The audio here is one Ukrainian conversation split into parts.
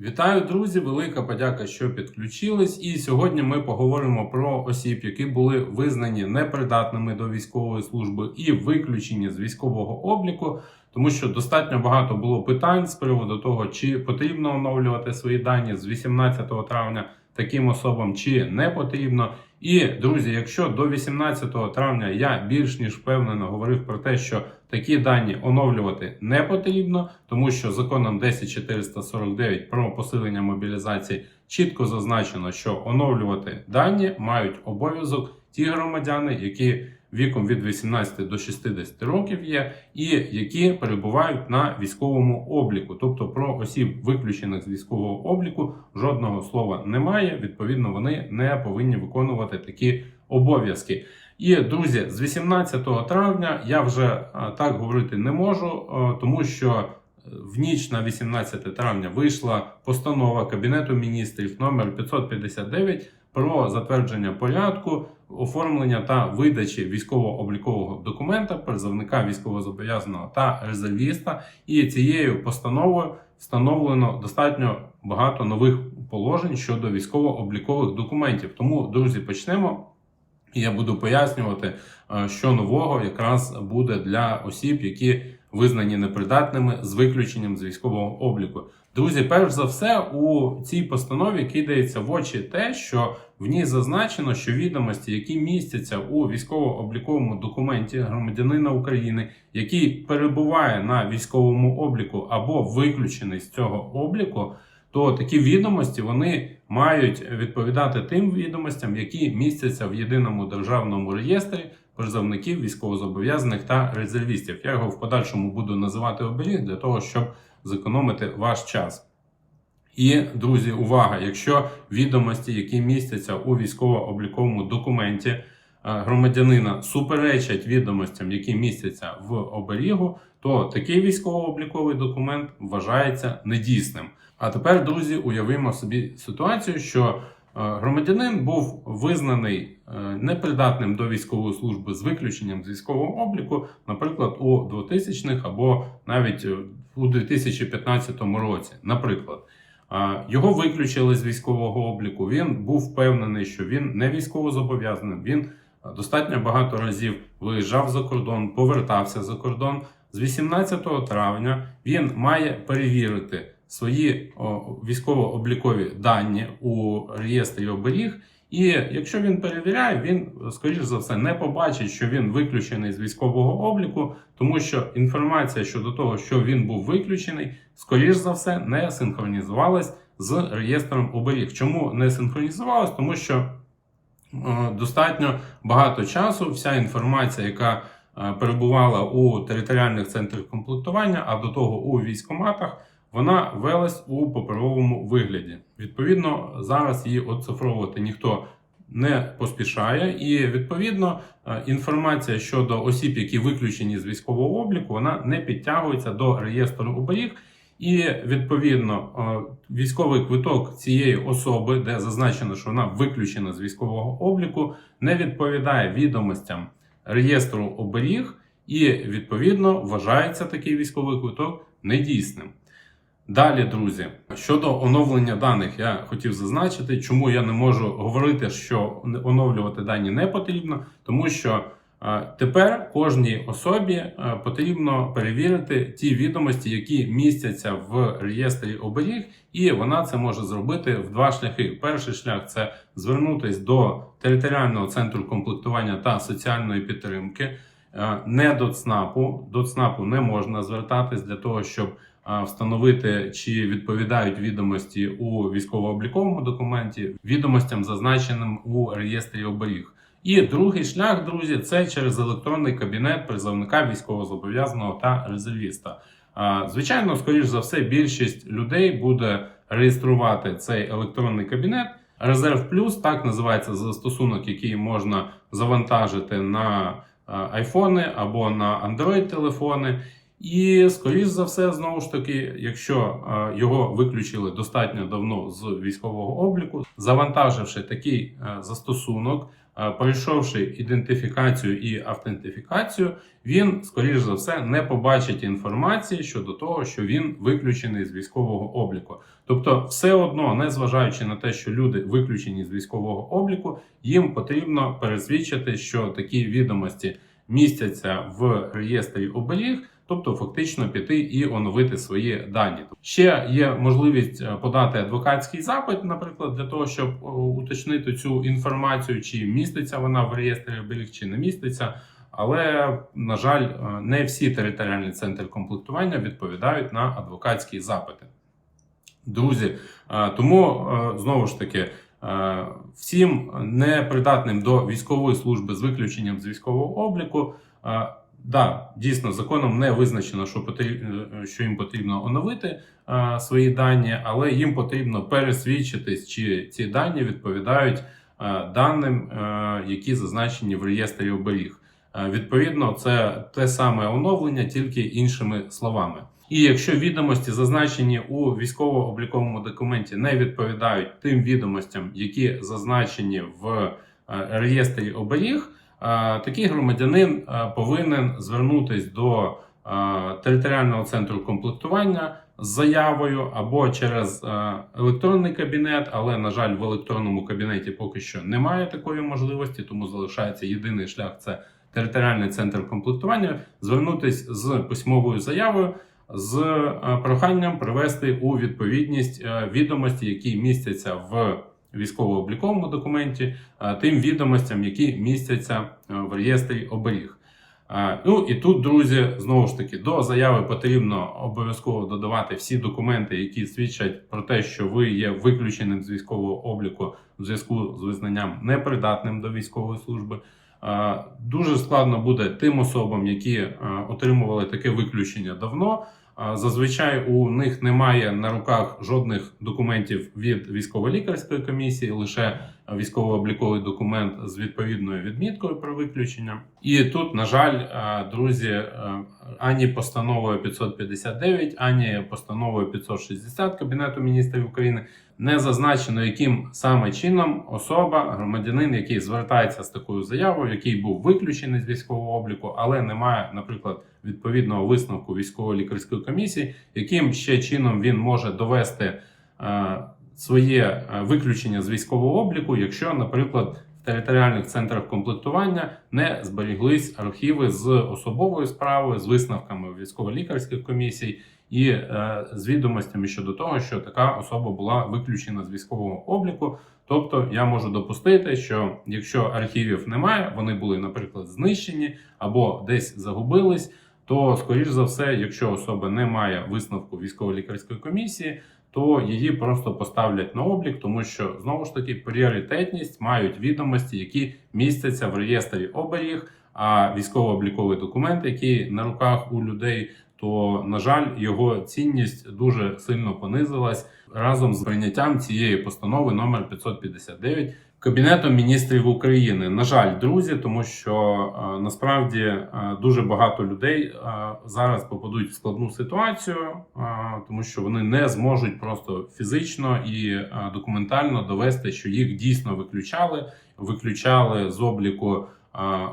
Вітаю, друзі! Велика подяка, що підключились. І сьогодні ми поговоримо про осіб, які були визнані непридатними до військової служби і виключені з військового обліку, тому що достатньо багато було питань з приводу того, чи потрібно оновлювати свої дані з 18 травня таким особам, чи не потрібно. І друзі, якщо до 18 травня я більш ніж впевнено говорив про те, що такі дані оновлювати не потрібно, тому що законом 10449 про посилення мобілізації чітко зазначено, що оновлювати дані мають обов'язок ті громадяни, які віком від 18 до 60 років є, і які перебувають на військовому обліку. Тобто про осіб, виключених з військового обліку, жодного слова немає. Відповідно, вони не повинні виконувати такі обов'язки. І друзі, з 18 травня я вже так говорити не можу, тому що в ніч на 18 травня вийшла постанова Кабінету міністрів номер 559 про затвердження порядку оформлення та видачі військово-облікового документа призовника військовозобов'язаного та резервіста. І цією постановою встановлено достатньо багато нових положень щодо військово-облікових документів. Тому, друзі, почнемо. Я буду пояснювати, е, що нового якраз буде для осіб, які визнані непридатними з виключенням з військового обліку. Друзі, перш за все, у цій постанові кидається в очі те, що в ній зазначено, що відомості, які містяться у військово-обліковому документі громадянина України, який перебуває на військовому обліку або виключений з цього обліку, то такі відомості вони мають відповідати тим відомостям, які містяться в єдиному державному реєстрі призовників військовозобов'язаних та резервістів. Я його в подальшому буду називати оберіг для того, щоб зекономити ваш час. І, друзі, увага! Якщо відомості, які містяться у військово-обліковому документі е, громадянина, суперечать відомостям, які містяться в оберігу, то такий військово-обліковий документ вважається недійсним. А тепер, друзі, уявимо собі ситуацію, що громадянин був визнаний е, непридатним до військової служби з виключенням з військового обліку, наприклад, у 2000-х або навіть е, у 2015 році. Наприклад, його виключили з військового обліку. Він був впевнений, що він не військовозобов'язаний. Він достатньо багато разів виїжджав за кордон, повертався за кордон. З 18 травня він має перевірити свої військово-облікові дані у реєстрі оберіг. І якщо він перевіряє, він, скоріш за все, не побачить, що він виключений з військового обліку, тому що інформація щодо того, що він був виключений, скоріш за все, не синхронізувалась з реєстром оберіг. Чому не синхронізувалась? Тому що е, достатньо багато часу вся інформація, яка е, перебувала у територіальних центрах комплектування, а до того у військоматах, вона велась у паперовому вигляді. Відповідно, зараз її оцифровувати ніхто не поспішає, і відповідно е, інформація щодо осіб, які виключені з військового обліку, вона не підтягується до реєстру оберіг. І відповідно е, військовий квиток цієї особи, де зазначено, що вона виключена з військового обліку, не відповідає відомостям реєстру оберіг, і відповідно вважається такий військовий квиток недійсним. Далі, друзі, щодо оновлення даних, я хотів зазначити, чому я не можу говорити, що оновлювати дані не потрібно, тому що е, тепер кожній особі е, потрібно перевірити ті відомості, які містяться в реєстрі оберіг, і вона це може зробити в два шляхи. Перший шлях це звернутися до територіального центру комплектування та соціальної підтримки. Е, Не до ЦНАПу, до ЦНАПу не можна звертатись для того, щоб встановити, чи відповідають відомості у військово-обліковому документі відомостям, зазначеним у реєстрі оберіг. І другий шлях, друзі, це через електронний кабінет призовника військовозобов'язаного та резервіста. Звичайно, скоріш за все, більшість людей буде реєструвати цей електронний кабінет. Резерв Плюс так називається застосунок, який можна завантажити на айфони або на Android телефони. І, скоріш за все, знову ж таки, якщо його виключили достатньо давно з військового обліку, завантаживши такий застосунок, пройшовши ідентифікацію і автентифікацію, він, скоріш за все, не побачить інформації щодо того, що він виключений з військового обліку. Тобто, все одно, незважаючи на те, що люди виключені з військового обліку, їм потрібно пересвідчити, що такі відомості містяться в реєстрі оберіг. Тобто фактично піти і оновити свої дані. Ще є можливість е, подати адвокатський запит, наприклад, для того, щоб е, уточнити цю інформацію, чи міститься вона в реєстрі оберіг, чи не міститься. Але на жаль, е, не всі територіальні центри комплектування відповідають на адвокатські запити. Друзі, тому знову ж таки. Всім непридатним до військової служби з виключенням з військового обліку, да, дійсно законом не визначено, що потрібно, що їм потрібно оновити е, свої дані, але їм потрібно пересвідчитись, чи ці дані відповідають е, даним, е, які зазначені в реєстрі оберіг. Е, Відповідно, це те саме оновлення, тільки іншими словами. І якщо відомості, зазначені у військово-обліковому документі, не відповідають тим відомостям, які зазначені в е, реєстрі оберіг, е, такий громадянин е, повинен звернутись до е, територіального центру комплектування з заявою або через е, електронний кабінет, але на жаль, в електронному кабінеті поки що немає такої можливості, тому залишається єдиний шлях це територіальний центр комплектування. Звернутись з письмовою заявою з е, проханням привести у відповідність е, відомості, які містяться в військово-обліковому документі, е, тим відомостям, які містяться е, в реєстрі оберіг. Е, Ну і тут, друзі, знову ж таки, до заяви потрібно обов'язково додавати всі документи, які свідчать про те, що ви є виключеним з військового обліку в зв'язку з визнанням непридатним до військової служби. Дуже складно буде тим особам, які отримували таке виключення давно. Зазвичай у них немає на руках жодних документів від військово-лікарської комісії, лише військово-обліковий документ з відповідною відміткою про виключення. І тут, на жаль, е, друзі, е, ані постановою 559, ані постановою 560 Кабінету міністрів України не зазначено, яким саме чином особа, громадянин, який звертається з такою заявою, який був виключений з військового обліку, але не має, наприклад, відповідного висновку військово-лікарської комісії, яким ще чином він може довести е, своє е, виключення з військового обліку, якщо, наприклад, в територіальних центрах комплектування не зберіглись архіви з особовою справою, з висновками військово-лікарських комісій і е, з відомостями щодо того, що така особа була виключена з військового обліку. Тобто я можу допустити, що якщо архівів немає, вони були, наприклад, знищені або десь загубились, то скоріш за все, якщо особа не має висновку військово-лікарської комісії, то її просто поставлять на облік, тому що знову ж таки пріоритетність мають відомості, які містяться в реєстрі оберіг. А військово-обліковий документ, який на руках у людей, то на жаль, його цінність дуже сильно понизилась разом з прийняттям цієї постанови номер 559 Кабінетом міністрів України. На жаль, друзі, тому що е, насправді е, дуже багато людей е, зараз попадуть в складну ситуацію, тому що вони не зможуть просто фізично і документально довести, що їх дійсно виключали, виключали з обліку.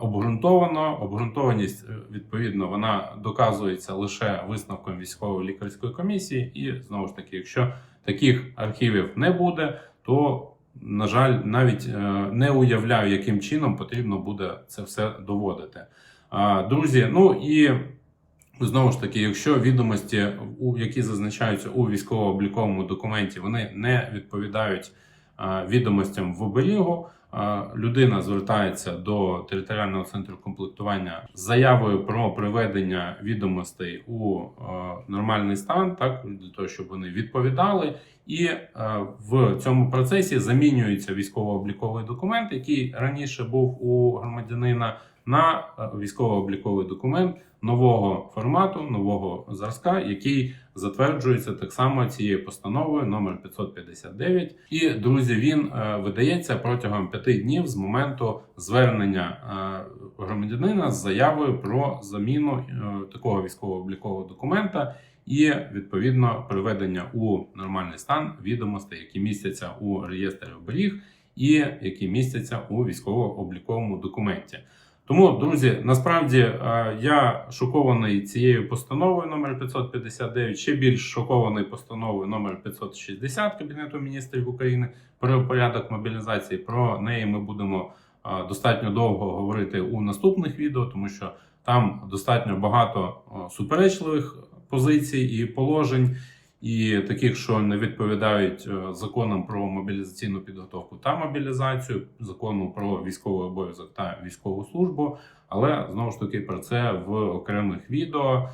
Обґрунтовано обґрунтованість відповідно вона доказується лише висновком військової лікарської комісії, і знову ж таки, якщо таких архівів не буде, то на жаль, навіть е, не уявляю, яким чином потрібно буде це все доводити. Друзі, ну і знову ж таки, якщо відомості, які зазначаються у військово-обліковому документі, вони не відповідають відомостям в оберігу, людина звертається до територіального центру комплектування з заявою про приведення відомостей у е, нормальний стан, так для того, щоб вони відповідали. І е, в цьому процесі замінюється військово-обліковий документ, який раніше був у громадянина на е, військово-обліковий документ нового формату, нового зразка, який затверджується так само цією постановою номер 559. І друзі, він е, видається протягом п'яти днів з моменту звернення громадянина з заявою про заміну такого військово-облікового документа. І відповідно приведення у нормальний стан відомостей, які містяться у реєстрі оберіг, і які містяться у військово-обліковому документі. Тому, друзі, насправді е, я шокований цією постановою номер 559, ще більш шокований постановою номер 560 Кабінету міністрів України про порядок мобілізації. Про неї ми будемо е, достатньо довго говорити у наступних відео, тому що там достатньо багато е, суперечливих позицій і положень, і таких, що не відповідають е, законам про мобілізаційну підготовку та мобілізацію, закону про військовий обов'язок та військову службу. Але знову ж таки про це в окремих відео.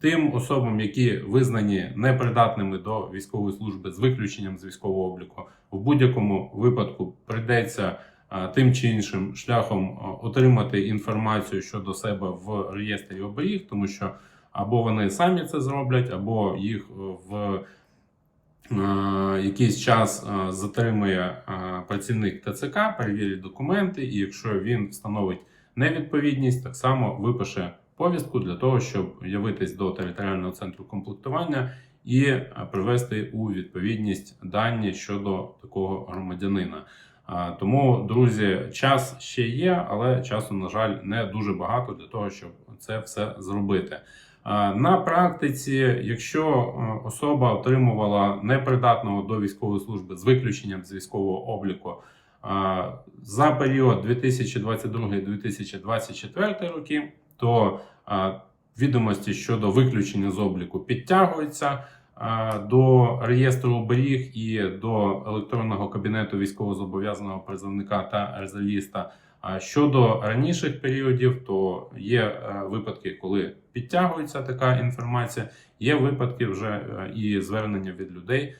Тим особам, які визнані непридатними до військової служби з виключенням з військового обліку, в будь-якому випадку прийдеться тим чи іншим шляхом отримати інформацію щодо себе в реєстрі оберіг, тому що або вони самі це зроблять, або їх в е, якийсь час е, затримує е, працівник ТЦК, перевірить документи, і якщо він встановить невідповідність, так само випише повістку для того, щоб явитись до територіального центру комплектування і е, привести у відповідність дані щодо такого громадянина. Тому, друзі, час ще є, але часу, на жаль, не дуже багато для того, щоб це все зробити. На практиці, якщо е, особа отримувала непридатного до військової служби з виключенням з військового обліку за період 2022-2024 роки, то відомості щодо виключення з обліку підтягуються до реєстру оберіг і до електронного кабінету військовозобов'язаного призовника та резервіста. Щодо раніших періодів, то є е, випадки, коли підтягується така інформація, є випадки вже е, і звернення від людей,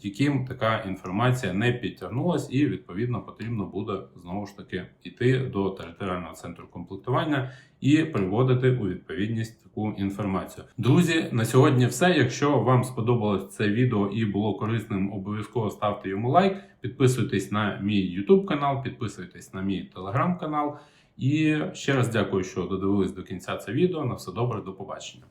яким така інформація не підтягнулась, і відповідно потрібно буде знову ж таки йти до територіального центру комплектування і приводити у відповідність таку інформацію. Друзі, на сьогодні все. Якщо вам сподобалось це відео і було корисним, обов'язково ставте йому лайк, підписуйтесь на мій YouTube канал, підписуйтесь на мій телеграм канал. І ще раз дякую, що додивились до кінця це відео. На все добре, до побачення.